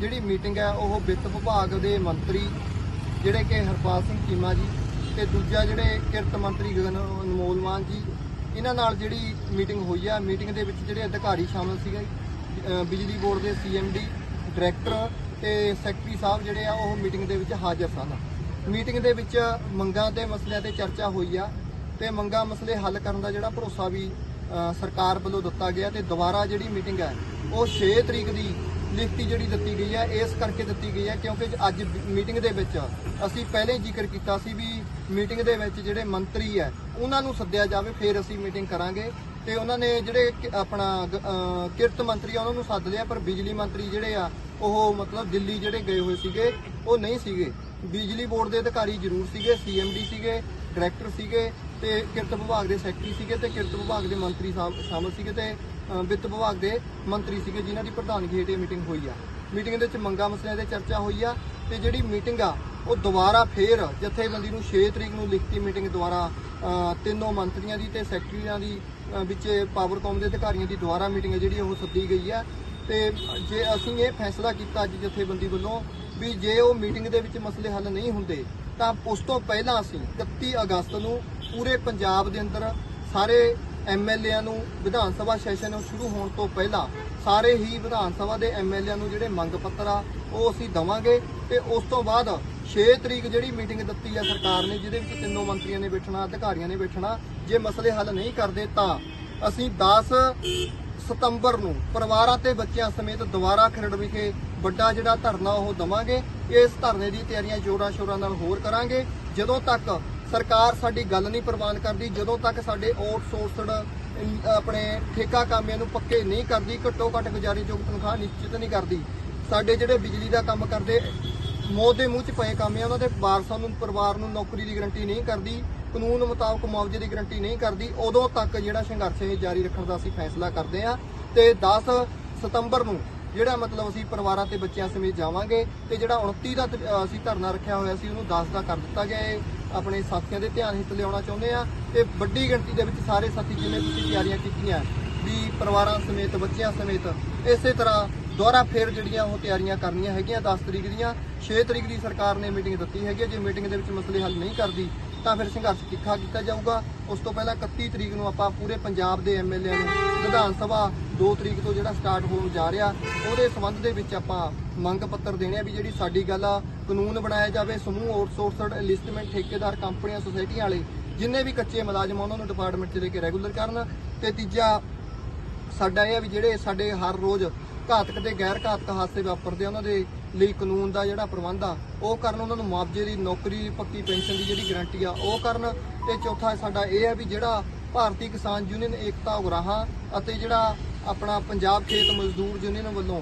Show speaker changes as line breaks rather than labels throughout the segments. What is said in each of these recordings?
ਜਿਹੜੀ ਮੀਟਿੰਗ ਹੈ ਉਹ ਵਿੱਤ ਵਿਭਾਗ ਦੇ ਮੰਤਰੀ ਜਿਹੜੇ ਕਿ ਹਰਪਾਲ ਸਿੰਘ ਚੀਮਾ ਜੀ ਤੇ ਦੂਜਾ ਜਿਹੜੇ ਕਿਰਤ ਮੰਤਰੀ ਗਗਨ ਅਨਮੋਲ ਮਾਨ ਜੀ, ਇਹਨਾਂ ਨਾਲ ਜਿਹੜੀ ਮੀਟਿੰਗ ਹੋਈ ਆ, ਮੀਟਿੰਗ ਦੇ ਵਿੱਚ ਜਿਹੜੇ ਅਧਿਕਾਰੀ ਸ਼ਾਮਲ ਸੀਗੇ ਬਿਜਲੀ ਬੋਰਡ ਦੇ ਸੀਐਮਡੀ ਡਾਇਰੈਕਟਰ ਤੇ ਸੈਕਟਰੀ ਸਾਹਿਬ ਜਿਹੜੇ ਆ, ਉਹ ਮੀਟਿੰਗ ਦੇ ਵਿੱਚ ਹਾਜ਼ਰ ਸਨ। ਮੀਟਿੰਗ ਦੇ ਵਿੱਚ ਮੰਗਾਂ ਤੇ ਮਸਲਿਆਂ ਤੇ ਚਰਚਾ ਹੋਈ ਆ ਤੇ ਮੰਗਾਂ ਮਸਲੇ ਹੱਲ ਕਰਨ ਦਾ ਜਿਹੜਾ ਭਰੋਸਾ ਵੀ ਸਰਕਾਰ ਵੱਲੋਂ ਦਿੱਤਾ ਗਿਆ ਤੇ ਦੁਬਾਰਾ ਜਿਹੜੀ ਮੀਟਿੰਗ ਹੈ, ਉਹ 6 ਤਰੀਕ ਦੀ ਲਿਖਤੀ ਜਿਹੜੀ ਦਿੱਤੀ ਗਈ ਹੈ, ਇਸ ਕਰਕੇ ਦਿੱਤੀ ਗਈ ਹੈ ਕਿਉਂਕਿ ਅੱਜ ਮੀਟਿੰਗ ਦੇ ਵਿੱਚ ਅਸੀਂ ਪਹਿਲੇ ਹੀ ਜ਼ਿਕਰ ਕੀਤਾ ਸੀ ਵੀ ਮੀਟਿੰਗ ਦੇ ਵਿੱਚ ਜਿਹੜੇ ਮੰਤਰੀ ਹੈ, ਉਹਨਾਂ ਨੂੰ ਸੱਦਿਆ ਜਾਵੇ, ਫਿਰ ਅਸੀਂ ਮੀਟਿੰਗ ਕਰਾਂਗੇ। ਤੇ ਉਹਨਾਂ ਨੇ ਜਿਹੜੇ ਕਿ- ਆਪਣਾ ਕਿਰਤ ਮੰਤਰੀ ਆ, ਉਹਨਾਂ ਨੂੰ ਸੱਦ ਲਿਆ, ਪਰ ਬਿਜਲੀ ਮੰਤਰੀ ਜਿਹੜੇ ਆ, ਉਹ ਮਤਲਬ ਦਿੱਲੀ ਜਿਹੜੇ ਗਏ ਹੋਏ ਸੀਗੇ, ਉਹ ਨਹੀਂ ਸੀਗੇ। ਬਿਜਲੀ ਬੋਰਡ ਦੇ ਅਧਿਕਾਰੀ ਜ਼ਰੂਰ ਸੀਗੇ, ਸੀਐਮਡੀ ਸੀਗੇ, ਡਾਇਰੈਕਟਰ ਸੀਗੇ ਤੇ ਕਿਰਤ ਵਿਭਾਗ ਦੇ ਸੈਕਟਰੀ ਸੀਗੇ ਤੇ ਕਿਰਤ ਵਿਭਾਗ ਦੇ ਮੰਤਰੀ ਸਾਹਿਬ ਸ਼ਾਮਲ ਸੀਗੇ ਤੇ ਵਿੱਤ ਵਿਭਾਗ ਦੇ ਮੰਤਰੀ ਸੀਗੇ ਜਿਨ੍ਹਾਂ ਦੀ ਪ੍ਰਧਾਨਗੀ ਹੇਠ ਇਹ ਮੀਟਿੰਗ ਹੋਈ ਆ। ਮੀਟਿੰਗ ਦੇ ਵਿੱਚ ਮੰਗਾਂ ਮਸਲਿਆਂ ਤੇ ਚਰਚਾ ਹੋਈ ਆ ਤੇ ਜਿਹੜੀ ਮੀਟਿੰਗ ਆ, ਉਹ ਦੁਬਾਰਾ ਫੇਰ ਜਥੇਬੰਦੀ ਨੂੰ 6 ਤਰੀਕ ਨੂੰ ਲਿਖਤੀ ਮੀਟਿੰਗ ਦੁਆਰਾ ਤਿੰਨੋਂ ਮੰਤਰੀਆਂ ਦੀ ਤੇ ਸੈਕਟਰੀਆਂ ਦੀ ਵਿੱਚ ਪਾਵਰਕਾਮ ਦੇ ਅਧਿਕਾਰੀਆਂ ਦੀ ਦੁਬਾਰਾ ਮੀਟਿੰਗ ਹੈ ਜਿਹੜੀ ਉਹ ਸੱਦੀ ਗਈ ਆ। ਤੇ ਜੇ ਅਸੀਂ ਇਹ ਫੈਸਲਾ ਕੀਤਾ ਅੱਜ ਜਥੇਬੰਦੀ ਵੱਲੋਂ ਵੀ ਜੇ ਉਹ ਮੀਟਿੰਗ ਦੇ ਵਿੱਚ ਮਸਲੇ ਹੱਲ ਨਹੀਂ ਹੁੰਦੇ, ਤਾਂ ਉਸ ਤੋਂ ਪਹਿਲਾਂ ਅਸੀਂ 31 ਅਗਸਤ ਨੂੰ ਪੂਰੇ ਪੰਜਾਬ ਦੇ ਅੰਦਰ ਸਾਰੇ ਐਮਐਲਏਆਂ ਨੂੰ ਵਿਧਾਨ ਸਭਾ ਸੈਸ਼ਨ ਸ਼ੁਰੂ ਹੋਣ ਤੋਂ ਪਹਿਲਾਂ ਸਾਰੇ ਹੀ ਵਿਧਾਨ ਸਭਾ ਦੇ ਐਮਐਲਏਆਂ ਨੂੰ ਜਿਹੜੇ ਮੰਗ ਪੱਤਰ ਆ, ਉਹ ਅਸੀਂ ਦਵਾਂਗੇ ਤੇ ਉਸ ਤੋਂ ਬਾਅਦ 6 ਤਰੀਕ ਜਿਹੜੀ ਮੀਟਿੰਗ ਦਿੱਤੀ ਆ ਸਰਕਾਰ ਨੇ, ਜਿਹਦੇ ਵਿੱਚ ਤਿੰਨੋਂ ਮੰਤਰੀਆਂ ਨੇ ਬੈਠਣਾ, ਅਧਿਕਾਰੀਆਂ ਨੇ ਬੈਠਣਾ, ਜੇ ਮਸਲੇ ਹੱਲ ਨਹੀਂ ਕਰਦੇ ਤਾਂ ਅਸੀਂ 10 ਸਤੰਬਰ ਨੂੰ ਪਰਿਵਾਰਾਂ ਤੇ ਬੱਚਿਆਂ ਸਮੇਤ ਦੁਬਾਰਾ ਖਰੜ ਵਿਖੇ ਵੱਡਾ ਜਿਹੜਾ ਧਰਨਾ ਉਹ ਦਵਾਂਗੇ। ਇਸ ਧਰਨੇ ਦੀ ਤਿਆਰੀਆਂ ਜੋਰਾਂ ਸ਼ੋਰਾਂ ਨਾਲ ਹੋਰ ਕਰਾਂਗੇ। ਜਦੋਂ ਤੱਕ ਸਰਕਾਰ ਸਾਡੀ ਗੱਲ ਨਹੀਂ ਪ੍ਰਵਾਨ ਕਰਦੀ, ਜਦੋਂ ਤੱਕ ਸਾਡੇ ਆਊਟਸੋਰਸਡ ਆਪਣੇ ਠੇਕਾ ਕਾਮਿਆਂ ਨੂੰ ਪੱਕੇ ਨਹੀਂ ਕਰਦੀ, ਘੱਟੋ ਘੱਟ ਗੁਜ਼ਾਰੀਯੋਗ ਤਨਖਾਹ ਨਿਸ਼ਚਿਤ ਨਹੀਂ ਕਰਦੀ। ਸਾਡੇ ਜਿਹੜੇ ਬਿਜਲੀ ਦਾ ਕੰਮ ਕਰਦੇ, ਮੌਤ ਦੇ ਮੂੰਹ 'ਚ ਪਏ ਕਾਮੇ ਆ ਉਹਨਾਂ ਦੇ ਵਾਰਸਾਂ ਨੂੰ, ਪਰਿਵਾਰ ਨੂੰ ਨੌਕਰੀ ਦੀ ਗਰੰਟੀ ਨਹੀਂ ਕਰਦੀ, ਕਾਨੂੰਨ ਮੁਤਾਬਕ ਮੁਆਵਜ਼ੇ ਦੀ ਗਰੰਟੀ ਨਹੀਂ ਕਰਦੀ, ਉਦੋਂ ਤੱਕ ਜਿਹੜਾ ਸੰਘਰਸ਼ ਇਹ ਜਾਰੀ ਰੱਖਣ ਦਾ ਅਸੀਂ ਫੈਸਲਾ ਕਰਦੇ ਆ ਤੇ 10 ਸਤੰਬਰ ਨੂੰ ਜਿਹੜਾ ਮਤਲਬ ਅਸੀਂ ਪਰਿਵਾਰਾਂ ਤੇ ਬੱਚਿਆਂ ਸਮੇਤ ਜਾਵਾਂਗੇ ਤੇ ਜਿਹੜਾ 29 ਦਾ ਅਸੀਂ ਧਰਨਾ ਰੱਖਿਆ ਹੋਇਆ ਸੀ, ਉਹਨੂੰ 10 ਦਾ ਕਰ ਦਿੱਤਾ ਗਿਆ ਹੈ। ਆਪਣੇ ਸਾਥੀਆਂ ਦੇ ਧਿਆਨ ਹਿੱਤ ਲਿਆਉਣਾ ਚਾਹੁੰਦੇ ਆ ਤੇ ਵੱਡੀ ਗਿਣਤੀ ਦੇ ਵਿੱਚ ਸਾਰੇ ਸਾਥੀ ਜਿਵੇਂ ਤੁਸੀਂ ਤਿਆਰੀਆਂ ਕੀਤੀਆਂ ਵੀ ਪਰਿਵਾਰਾਂ ਸਮੇਤ, ਬੱਚਿਆਂ ਸਮੇਤ, ਇਸੇ ਤਰ੍ਹਾਂ ਦੁਬਾਰਾ ਫੇਰ ਜਿਹੜੀਆਂ ਉਹ ਤਿਆਰੀਆਂ ਕਰਨੀਆਂ ਹੈਗੀਆਂ 10 ਤਰੀਕ ਦੀਆਂ 6 ਤਰੀਕ ਦੀ ਸਰਕਾਰ ਨੇ ਮੀਟਿੰਗ ਦਿੱਤੀ ਹੈਗੀ ਹੈ। ਜੇ ਮੀਟਿੰਗ ਦੇ ਵਿੱਚ ਮਸਲੇ ਹੱਲ ਨਹੀਂ ਕਰਦੀ, ਤਾਂ ਫਿਰ ਸੰਘਰਸ਼ ਤਿੱਖਾ ਕੀਤਾ ਜਾਊਗਾ ਉਸ ਤੋਂ ਪਹਿਲਾਂ 31 ਤਰੀਕ ਨੂੰ ਆਪਾਂ ਪੂਰੇ ਪੰਜਾਬ ਦੇ ਐਮਐਲਏ ਨੂੰ, ਵਿਧਾਨ ਸਭਾ 2 ਤਰੀਕ ਤੋਂ ਜਿਹੜਾ ਸਟਾਰਟ ਹੋਣ ਜਾ ਰਿਹਾ, ਉਹਦੇ ਸੰਬੰਧ ਦੇ ਵਿੱਚ ਆਪਾਂ ਮੰਗ ਪੱਤਰ ਦੇਣੇ ਆ ਵੀ ਜਿਹੜੀ ਸਾਡੀ ਗੱਲ ਆ, ਕਾਨੂੰਨ ਬਣਾਇਆ ਜਾਵੇ, ਸਮੂਹ ਆਊਟਸੋਰਸਡ ਐਨਲਿਸਟਮੈਂਟ ਠੇਕੇਦਾਰ ਕੰਪਨੀਆਂ ਸੁਸਾਇਟੀਆਂ ਵਾਲੇ, ਜਿੰਨੇ ਵੀ ਕੱਚੇ ਮੁਲਾਜ਼ਮ ਆ, ਉਹਨਾਂ ਨੂੰ ਡਿਪਾਰਟਮੈਂਟ 'ਚ ਲੈ ਕੇ ਰੈਗੂਲਰ ਕਰਨ। ਤੇ ਤੀਜਾ, ਸਾਡਾ ਇਹ ਆ ਵੀ ਜਿਹੜੇ ਸਾਡੇ ਹਰ ਰੋਜ਼ ਘਾਤਕ ਤੇ ਗੈਰ ਘਾਤਕ ਹਾਦਸੇ ਵਾਪਰਦੇ ਆ, ਉਹਨਾਂ ਦੇ ਲਈ ਕਾਨੂੰਨ ਦਾ ਜਿਹੜਾ ਪ੍ਰਬੰਧ ਆ, ਉਹ ਕਰਨ, ਉਹਨਾਂ ਨੂੰ ਮੁਆਵਜ਼ੇ ਦੀ ਨੌਕਰੀ, ਪੱਕੀ ਪੈਨਸ਼ਨ ਦੀ ਜਿਹੜੀ ਗਾਰੰਟੀ ਆ, ਉਹ ਕਰਨ। ਤੇ ਚੌਥਾ ਸਾਡਾ ਇਹ ਆ ਵੀ ਜਿਹੜਾ ਭਾਰਤੀ ਕਿਸਾਨ ਯੂਨੀਅਨ ਏਕਤਾ ਉਗਰਾਹਾਂ ਅਤੇ ਜਿਹੜਾ ਆਪਣਾ ਪੰਜਾਬ ਖੇਤ ਮਜ਼ਦੂਰ ਯੂਨੀਅਨ ਵੱਲੋਂ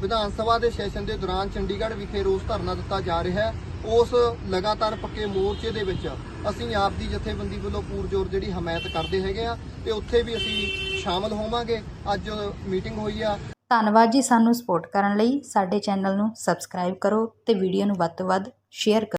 ਵਿਧਾਨ ਸਭਾ ਦੇ ਸੈਸ਼ਨ ਦੇ ਦੌਰਾਨ ਚੰਡੀਗੜ੍ਹ ਵਿਖੇ ਰੋਸ ਧਰਨਾ ਦਿੱਤਾ ਜਾ ਰਿਹਾ ਹੈ। ਉਸ ਲਗਾਤਾਰ ਪੱਕੇ ਮੋਰਚੇ ਦੇ ਵਿੱਚ ਅਸੀਂ ਆਪ ਦੀ ਜਥੇਬੰਦੀ ਵੱਲੋਂ ਪੂਰਜੋਰ ਜਿਹੜੀ ਹਮਾਇਤ ਕਰਦੇ ਹੈਗੇ ਆ ਤੇ ਉੱਥੇ ਵੀ ਅਸੀਂ ਸ਼ਾਮਲ ਹੋਵਾਂਗੇ। ਅੱਜ ਮੀਟਿੰਗ ਹੋਈ ਆ।
ਧੰਨਵਾਦ ਜੀ ਸਾਨੂੰ ਸਪੋਰਟ ਕਰਨ ਲਈ। ਸਾਡੇ ਚੈਨਲ ਨੂੰ ਸਬਸਕ੍ਰਾਈਬ ਕਰੋ ਤੇ ਵੀਡੀਓ ਨੂੰ ਵੱਧ ਤੋਂ ਵੱਧ ਸ਼ੇਅਰ ਕਰੋ।